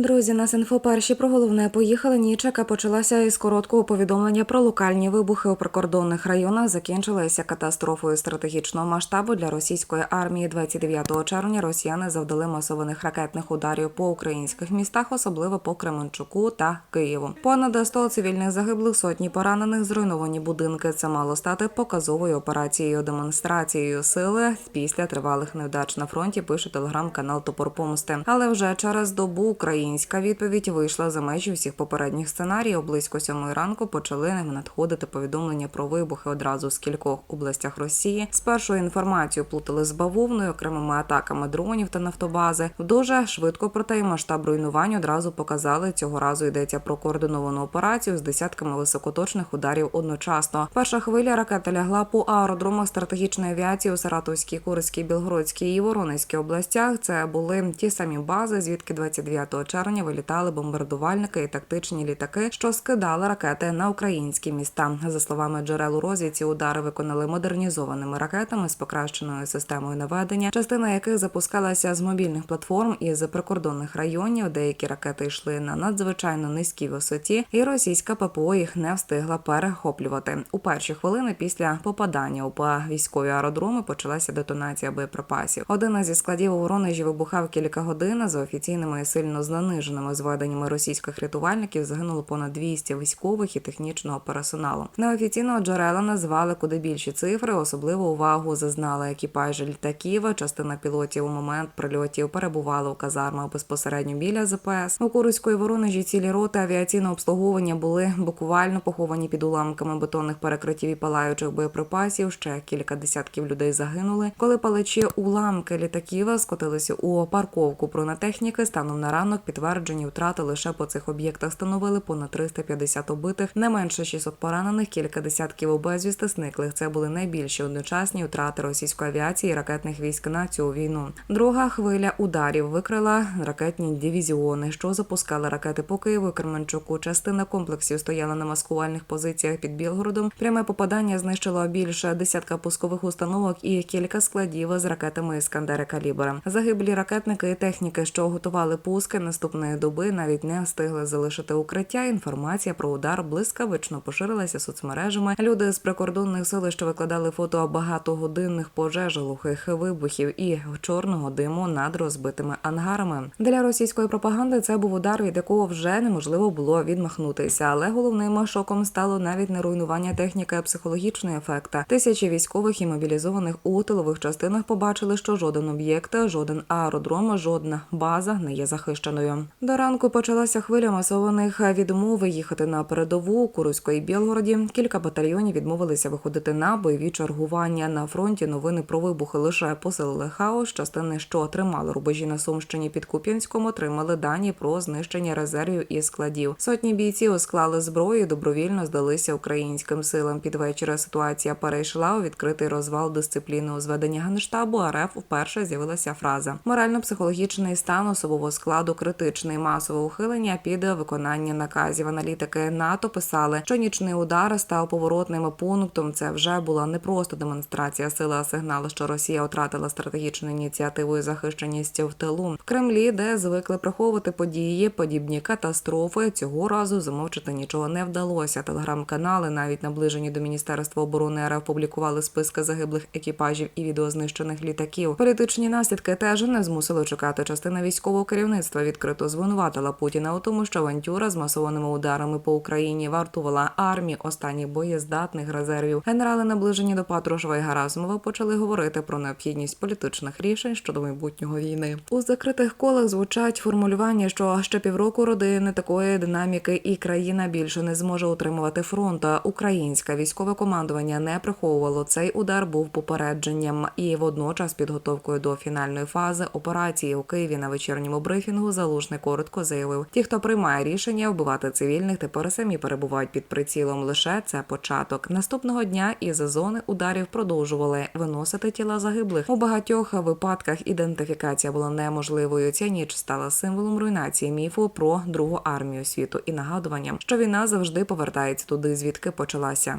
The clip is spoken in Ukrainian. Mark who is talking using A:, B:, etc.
A: Друзі, нас інфо перші про головне поїхали. Ніч, яка почалася із короткого повідомлення про локальні вибухи у прикордонних районах, закінчилася катастрофою стратегічного масштабу для російської армії. 29 червня росіяни завдали масованих ракетних ударів по українських містах, особливо по Кременчуку та Києву. Понад 100 цивільних загиблих, сотні поранених, зруйновані будинки. Це мало стати показовою операцією демонстрацією сили після тривалих невдач на фронті. Пише телеграм-канал Топор Помсти. Але вже через добу українська відповідь вийшла за межі всіх попередніх сценаріїв. Близько сьомої ранку почали ним надходити повідомлення про вибухи одразу з кількох областях Росії. Спершу інформацію плутали з бавовною, окремими атаками дронів та нафтобази. Дуже швидко проте і масштаб руйнувань одразу показали. Цього разу йдеться про координовану операцію з десятками високоточних ударів одночасно. Перша хвиля ракети лягла по аеродромах стратегічної авіації у Саратовській, Курській, Білгородській і Воронезькій областях. Це були ті самі бази, звідки 29 червня вилітали бомбардувальники і тактичні літаки, що скидали ракети на українські міста. За словами джерел у розвідці, удари виконали модернізованими ракетами з покращеною системою наведення, частина яких запускалася з мобільних платформ із прикордонних районів. Деякі ракети йшли на надзвичайно низькій висоті, і російська ППО їх не встигла перехоплювати. У перші хвилини після попадання у військові аеродроми почалася детонація боєприпасів. Один зі складів у Воронежі вибухав кілька годин. За офіційними і сильно заниженими зведеннями російських рятувальників загинуло понад 200 військових і технічного персоналу. Неофіційного джерела назвали куди більші цифри. Особливу увагу зазнали екіпажі літаків. Частина пілотів у момент прильотів перебували у казармах безпосередньо біля ЗПС. У Курської Воронежі цілі роти авіаційного обслуговування були буквально поховані під уламками бетонних перекриттів і палаючих боєприпасів. Ще кілька десятків людей загинули. Коли паличі уламки літаків скотилися у парковку бронетехніки, станом на ранок підтверджені втрати лише по цих об'єктах становили понад 350 убитих, не менше 600 поранених, кілька десятків безвісти зниклих. Це були найбільші одночасні втрати російської авіації і ракетних військ на цю війну. Друга хвиля ударів викрила ракетні дивізіони, що запускали ракети по Києву і Керменчуку. Частина комплексів стояла на маскувальних позиціях під Білгородом. Пряме попадання знищило більше десятка пускових установок і кілька складів з ракетами Іскандери калібра. Загиблі ракетники і техніки, що готували пуски наступної доби, навіть не встигли залишити укриття. Інформація про удар блискавично поширилася соцмережами. Люди з прикордонних що викладали фото багатогодинних пожеж, глухих вибухів і чорного диму над розбитими ангарами. Для російської пропаганди це був удар, від якого вже неможливо було відмахнутися. Але головним шоком стало навіть не руйнування техніки, а психологічний ефект. Тисячі військових і мобілізованих у тилових частинах побачили, що жоден об'єкт, жоден аеродром, жодна база не є захищеною. До ранку почалася хвиля масованих відмови їхати на передову у Курської і Білгороді. Кілька батальйонів відмовилися виходити на бойові чергування. На фронті новини про вибухи лише посилили хаос. Частини, що отримали рубежі на Сумщині під Куп'янськом, отримали дані про знищення резервів і складів. Сотні бійців склали зброю, і добровільно здалися українським силам. Під вечір ситуація перейшла у відкритий розвал дисципліни у зведенні генштабу. РФ вперше з'явилася фраза морально-психологічний стан особового складу критичний масове ухилення під виконання наказів. Аналітики НАТО писали, що нічний удар став поворотним пунктом. Це вже була не просто демонстрація сили, а сигнал, що Росія втратила стратегічну ініціативу і захищеність в тилу в Кремлі, де звикли приховувати події, подібні катастрофи. Цього разу замовчити нічого не вдалося. Телеграм-канали, навіть наближені до міністерства оборони РФ, публікували списки загиблих екіпажів і відеознищених літаків. Політичні наслідки теж не змусили чекати. Частина військового керівництва відкрито звинуватила Путіна у тому, що авантюра з масованими ударами по Україні вартувала армії останніх боєздатних резервів. Генерали, наближені до Патрушева і Гарасимова, почали говорити про необхідність політичних рішень щодо майбутнього війни. У закритих колах звучать формулювання, що ще півроку родини такої динаміки, і країна більше не зможе утримувати фронт. Українське військове командування не приховувало цей удар, був попередженням і водночас підготовкою до фінальної фази операції у Києві на вечірньому брифінгу. Залужний коротко заявив: ті, хто приймає рішення вбивати цивільних, тепер самі перебувають під прицілом. Лише це початок. Наступного дня із зони ударів продовжували виносити тіла загиблих. У багатьох випадках ідентифікація була неможливою. Ця ніч стала символом руйнації міфу про другу армію світу і нагадуванням, що війна завжди повертається туди, звідки почалася.